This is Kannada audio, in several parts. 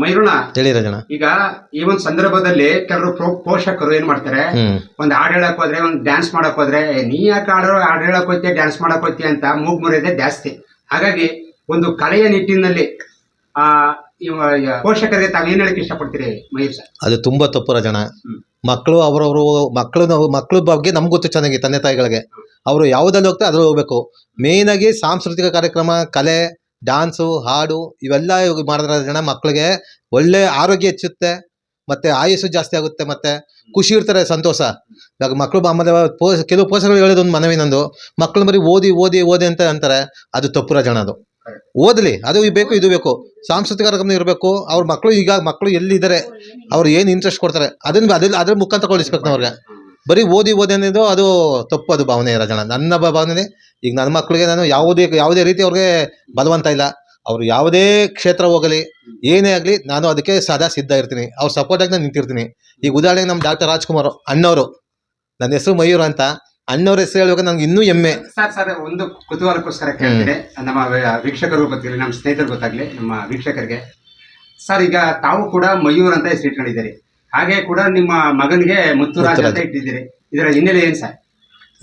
ಮೈರುಣ. ಹೇಳಿ ರಾಜಣ್ಣ ಈಗ ಈ ಒಂದು ಸಂದರ್ಭದಲ್ಲಿ ಕೆಲವರು ಪೋಷಕರು ಏನ್ ಮಾಡ್ತಾರೆ? ಒಂದ್ ಹಾಡ್ ಹೇಳಕ್ ಹೋದ್ರೆ ಒಂದ್ ಡ್ಯಾನ್ಸ್ ಮಾಡಕ್ ಹೋದ್ರೆ "ಏ, ನೀ ಯಾಕೆ ಹಾಡೋ ಹಾಡ್ ಹೇಳಕ್ ಹೋಗ್ತೀಯ ಡ್ಯಾನ್ಸ್ ಮಾಡಕ್ ಹೋಗ್ತೀಯ ಅಂತ ಮೂಗ್ ಮುರಿಯೋದೇ ಜಾಸ್ತಿ. ಹಾಗಾಗಿ ಒಂದು ಕಲೆಯ ನಿಟ್ಟಿನಲ್ಲಿ ಆ ಪೋಷಕರಿಗೆ ತಾವ್ ಏನ್ ಹೇಳಕ್ ಇಷ್ಟಪಡ್ತೀರಿ ಮಯೂರ್ ಸರ್? ಅದು ತುಂಬಾ ತಪ್ಪು ರಾಜಣ್ಣ. ಮಕ್ಕಳು ಅವರವರು ಮಕ್ಕಳು ಮಕ್ಕಳ ಬಗ್ಗೆ ನಮ್ಗೆ ಗೊತ್ತು ಚೆನ್ನಾಗಿ ತಂದೆ ತಾಯಿಗಳಿಗೆ. ಅವರು ಯಾವುದಲ್ಲಿ ಹೋಗ್ತಾರೆ ಅದ್ರಲ್ಲಿ ಹೋಗ್ಬೇಕು. ಮೇನ್ ಆಗಿ ಸಾಂಸ್ಕೃತಿಕ ಕಾರ್ಯಕ್ರಮ ಕಲೆ ಡಾನ್ಸು ಹಾಡು, ಇವೆಲ್ಲ ಇವಾಗ ಮಾಡಿದ್ರೆ ಜನ ಮಕ್ಕಳಿಗೆ ಒಳ್ಳೆ ಆರೋಗ್ಯ ಹೆಚ್ಚುತ್ತೆ, ಮತ್ತೆ ಆಯುಸ್ಸು ಜಾಸ್ತಿ ಆಗುತ್ತೆ, ಮತ್ತೆ ಖುಷಿ ಇರ್ತಾರೆ, ಸಂತೋಷ. ಇವಾಗ ಮಕ್ಕಳು ಆಮೇಲೆ ಪೋಷ ಕೆಲವು ಪೋಷಕರು ಹೇಳೋದು ಒಂದು ಮನವಿ ನಂದು. ಮಕ್ಕಳು ಬರೀ ಓದಿ ಓದಿ ಓದಿ ಅಂತ ಅಂತಾರೆ, ಅದು ತಪ್ಪು ಜನ ಅದು. ಓದಲಿ, ಅದು ಬೇಕು, ಇದು ಬೇಕು. ಸಾಂಸ್ಕೃತಿಕ ಕಾರ್ಯಕ್ರಮ ಇರಬೇಕು, ಅವ್ರ ಮಕ್ಕಳು ಈಗ ಮಕ್ಕಳು ಎಲ್ಲಿದ್ದಾರೆ, ಅವ್ರು ಏನು ಇಂಟ್ರೆಸ್ಟ್ ಕೊಡ್ತಾರೆ, ಅದನ್ನು ಅದ್ರ ಅದ್ರ ಮುಖಾಂತರ ಕಳಿಸ್ಬೇಕು ನಾವು ಅವ್ರಿಗೆ ಬರೀ ಓದಿ ಓದಿ ಅನ್ನೋದು ಅದು ತಪ್ಪು ಅದು ಭಾವನೆ ರಾಜಣ್ಣ ನನ್ನ ಭಾವನೆ ಈಗ ನನ್ನ ಮಕ್ಕಳಿಗೆ ನಾನು ಯಾವುದೇ ಯಾವುದೇ ರೀತಿ ಅವ್ರಿಗೆ ಬಲವಂತ ಇಲ್ಲ. ಅವ್ರು ಯಾವುದೇ ಕ್ಷೇತ್ರ ಹೋಗಲಿ, ಏನೇ ಆಗಲಿ ನಾನು ಅದಕ್ಕೆ ಸದಾ ಸಿದ್ಧ ಇರ್ತೀನಿ. ಅವ್ರ ಸಪೋರ್ಟಾಗಿ ನಾನು ನಿಂತಿರ್ತೀನಿ. ಈಗ ಉದಾಹರಣೆಗೆ ನಮ್ಮ ಡಾಕ್ಟರ್ ರಾಜ್ಕುಮಾರ್ ಅಣ್ಣವರು. ನನ್ನ ಹೆಸರು ಮಯೂರ್ ಅಂತ. ಅಣ್ಣವ್ರ ಹೆಸರು ಹೇಳುವಾಗ ನಂಗೆ ಇನ್ನೂ ಹೆಮ್ಮೆ. ಸರ್ ಸರ್, ಒಂದು ಕುತೂಹಲಕ್ಕೋಸ್ಕರ ಕೇಳ್ತೀನಿ ನಮ್ಮ ವೀಕ್ಷಕರು ಗೊತ್ತಿರಲಿ ನಮ್ಮ ಸ್ನೇಹಿತರು ಗೊತ್ತಾಗ್ಲಿ, ನಮ್ಮ ವೀಕ್ಷಕರಿಗೆ. ಸರ್, ಈಗ ತಾವು ಕೂಡ ಮಯೂರ್ ಅಂತ ಹೆಸರು ಇಟ್ಕೊಂಡಿದ್ದೀರಿ ಹಾಗೆ ಕೂಡ ನಿಮ್ಮ ಮಗನಿಗೆ ಮುತ್ತುರಾಜ್ ಅಂತ. ಇಟ್ಟಿದ್ದೀರಿ. ಇದರ ಹಿನ್ನೆಲೆ ಏನ್ ಸರ್?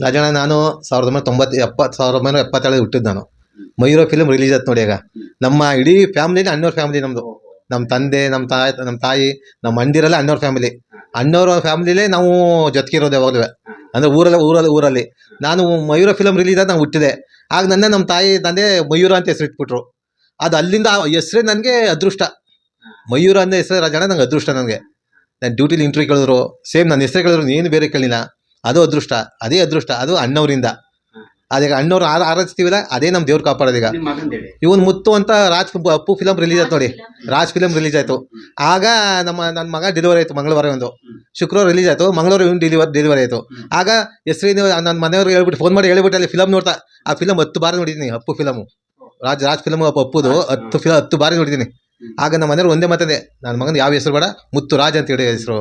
ರಾಜಣ್ಣ ನಾನು ಸಾವಿರದ ಒಂಬೈನೂರ ತೊಂಬತ್ತು ಎಪ್ಪತ್ತು ಸಾವಿರದ ಒಂಬೈನೂರ ಎಪ್ಪತ್ತೇಳು ಹುಟ್ಟಿದ್ದು ನಾನು. ಮಯೂರ ಫಿಲ್ಮ್ ರಿಲೀಸ್ ಆಯ್ತು ನೋಡಿ ಈಗ. ನಮ್ಮ ಇಡೀ ಫ್ಯಾಮಿಲಿನೇ ಅಣ್ಣವ್ರ ಫ್ಯಾಮಿಲಿ ನಮ್ಮದು ನಮ್ಮ ತಂದೆ ನಮ್ಮ ತಾಯಿ ನಮ್ಮ ತಾಯಿ ನಮ್ಮ ಅಂಡಿರಲ್ಲ ಅಣ್ಣವ್ರ ಫ್ಯಾಮಿಲಿ ಅಣ್ಣವ್ರ ಫ್ಯಾಮಿಲಿಲೇ ನಾವು ಜೊತೆಗಿರೋದು ಯಾವಾಗಲೂ. ಅಂದರೆ ಊರಲ್ಲಿ ಊರಲ್ಲಿ ಊರಲ್ಲಿ. ನಾನು ಮಯೂರ ಫಿಲಮ್ ರಿಲೀಸ್ ಆದ ನಾನು ಹುಟ್ಟಿದೆ. ಆಗ ನನ್ನ ನಮ್ಮ ತಾಯಿ ತಂದೆ ಮಯೂರ ಅಂತ ಹೆಸರಿಟ್ಬಿಟ್ರು ಅದು ಅಲ್ಲಿಂದ ಹೆಸರೇ ನನಗೆ ಅದೃಷ್ಟ. ಮಯೂರ ಅನ್ನೋ ಹೆಸರು ರಾಜಣ್ಣ ನಂಗೆ ಅದೃಷ್ಟ ನನಗೆ. ನಾನು ಡ್ಯೂಟಿಲಿ ಇಂಟರ್ವ್ಯೂ ಕೇಳಿದ್ರು ಸೇಮ್ ನನ್ನ ಹೆಸರು ಕೇಳಿದ್ರು ಏನು ಬೇರೆ ಕೇಳಿಲ್ಲ ಅದು ಅದೃಷ್ಟ ಅದೇ ಅದೃಷ್ಟ ಅದು ಅಣ್ಣವರಿಂದ. ಅದೀಗ ಅಣ್ಣವ್ರು ಆರ ಆರಿಸ್ತೀವಲ್ಲ ಅದೇ ನಮ್ಮ ದೇವ್ರು ಕಾಪಾಡೋದು ಈಗ. ಇವನ್ ಮುತ್ತು ಅಂತ ರಾಜ್ ಅಪ್ಪು ಫಿಲಮ್ ರಿಲೀಸ್ ಆಯ್ತು ನೋಡಿ. ರಾಜ್ ಫಿಲಮ್ ರಿಲೀಸ್ ಆಯ್ತು. ಆಗ ನಮ್ಮ ನನ್ನ ಮಗ ಡೆಲಿವರಿ ಆಯ್ತು ಮಂಗಳವಾರ ಒಂದು. ಶುಕ್ರವಾರ ರಿಲೀಸ್ ಆಯ್ತು ಮಂಗಳವಾರ ಇವ್ನು ಡೆಲಿವರ್ ಡೆಲಿವರಿ ಆಯ್ತು. ಆಗ ಹೆಸರಿನ ನನ್ನ ಮನೆಯವ್ರಿಗೆ ಹೇಳ್ಬಿಟ್ಟು ಫೋನ್ ಮಾಡಿ ಹೇಳ್ಬಿಟ್ಟು ಅಲ್ಲಿ ಫಿಲಮ್ ನೋಡ್ತಾ ಆ ಫಿಲಮ್ ಹತ್ತು ಬಾರಿ ನೋಡಿದ್ದೀನಿ ಅಪ್ಪು ಫಿಲಮು ರಾಜ್ ರಾಜ್ ಫಿಲಮ್ ಅಪ್ಪುದು ಹತ್ತು ಫಿಲ ಹತ್ತು ಬಾರಿ ನೋಡಿದ್ದೀನಿ. ಆಗ ನಮ್ಮ ಮನೆಯವ್ರು ಒಂದೇ ಮತದೇ ನನ್ನ ಮಗನ ಯಾವ ಹೆಸರು ಬೇಡ? ಮುತ್ತು ರಾಜ ಅಂತ ಹೇಳಿ ಹೆಸರು.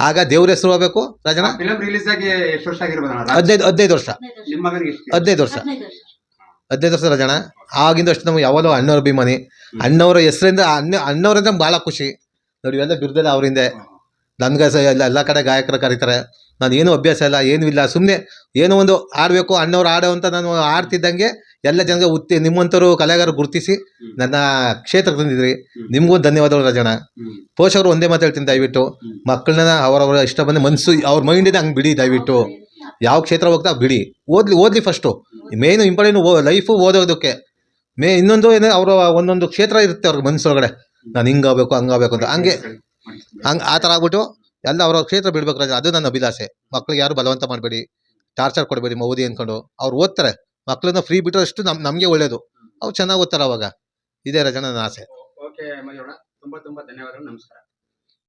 ಆಗ ದೇವ್ರ ಹೆಸರು ಹೋಗ್ಬೇಕು ರಾಜನ? ಫಿಲಂ ರಿಲೀಸ್ ಆಗಿ ಎಷ್ಟು ವರ್ಷ ಆಗಿರ್ಬೋದು ಹದಿನೈದು ಹದಿನೈದು ವರ್ಷ. ನಿಮ್ಮ ಮಗನಿಗೆ ಎಷ್ಟು? ಹದಿನೈದು ವರ್ಷ. ಹದಿನೈದು ವರ್ಷ. ರಾಜಣ್ಣ ಆಗಿಂದ ಅಷ್ಟು ನಮ್ಗೆ ಯಾವಾಗಲೂ ಅಣ್ಣವ್ರ ಅಭಿಮಾನಿ. ಅಣ್ಣವರ ಹೆಸರಿಂದ ಅಣ್ಣ ಅಣ್ಣವರಿಂದ ಭಾಳ ಖುಷಿ. ನೋಡಿ ಇವೆಲ್ಲ ಬಿರ್ದಲ್ಲ ಅವರಿಂದ ನನ್ಗೆ ಸಹ ಎಲ್ಲ ಎಲ್ಲ ಕಡೆ ಗಾಯಕರು ಕರೀತಾರೆ. ನಾನು ಏನು ಅಭ್ಯಾಸ ಇಲ್ಲ ಏನೂ ಇಲ್ಲ ಸುಮ್ಮನೆ ಏನೋ ಒಂದು ಆಡಬೇಕು ಅಣ್ಣವ್ರು ಆಡೋ ಅಂತ ನಾನು ಆಡ್ತಿದ್ದಂಗೆ ಎಲ್ಲ ಜನಗೆ ಉತ್ತಿ ನಿಮ್ಮಂಥವ್ರು ಕಲೆಗಾರರು ಗುರುತಿಸಿ ನನ್ನ ಕ್ಷೇತ್ರಕ್ಕೆ ತಂದಿದ್ರಿ. ನಿಮಗೂ ಧನ್ಯವಾದಗಳು ರಾಜಣ್ಣ. ಪೋಷಕರು ಒಂದೇ ಮಾತು ಹೇಳ್ತೀನಿ ದಯವಿಟ್ಟು. ಮಕ್ಕಳನ್ನ ಅವರವರ ಇಷ್ಟ ಬಂದ ಮನಸ್ಸು ಅವ್ರ ಇದೆ ಹಂಗೆ ಬಿಡಿ ದಯವಿಟ್ಟು. ಯಾವ ಕ್ಷೇತ್ರ ಹೋಗ್ತಾ ಬಿಡಿ. ಓದ್ಲಿ ಓದ್ಲಿ ಫಸ್ಟು ಮೇನ್ ಇಂಪಾರ್ಟೆಂಟ್ ಓ ಲೈಫು ಓದೋದಕ್ಕೆ. ಮೇ ಇನ್ನೊಂದು ಏನೋ ಅವರ ಒಂದೊಂದು ಕ್ಷೇತ್ರ ಇರುತ್ತೆ ಅವ್ರಿಗೆ ಮನಸ್ಸೊಳಗಡೆ. ನಾನು ಹಿಂಗಾಗಬೇಕು ಹಂಗಾಗಬೇಕು ಅಂತ. ಹಂಗೆ ಹಂಗೆ ಆ ಥರ ಆಗ್ಬಿಟ್ಟು ಎಲ್ಲ ಅವರ ಕ್ಷೇತ್ರ ಬಿಡ್ಬೇಕು ರಾಜ ಅದು ನನ್ನ ಅಭಿಲಾಷೆ. ಮಕ್ಳಿಗೆ ಯಾರು ಬಲವಂತ ಮಾಡಬೇಡಿ. ಟಾರ್ಚರ್ ಕೊಡಬೇಡಿ ಮೋದಿ ಅಂದ್ಕೊಂಡು ಅವ್ರು ಓದ್ತಾರೆ. ಮಕ್ಕಳನ್ನ ಫ್ರೀ ಬಿಟ್ಟರಷ್ಟು ನಮ್ ನಮಗೆ ಒಳ್ಳೇದು. ಅವ್ರು ಚೆನ್ನಾಗಿ ಓದ್ತಾರೆ ಅವಾಗ. ಇದೇ ರಜನ ನನ್ನ ಆಸೆ. ಓಕೆ ತುಂಬಾ ತುಂಬಾ ಧನ್ಯವಾದಗಳು ನಮಸ್ಕಾರ.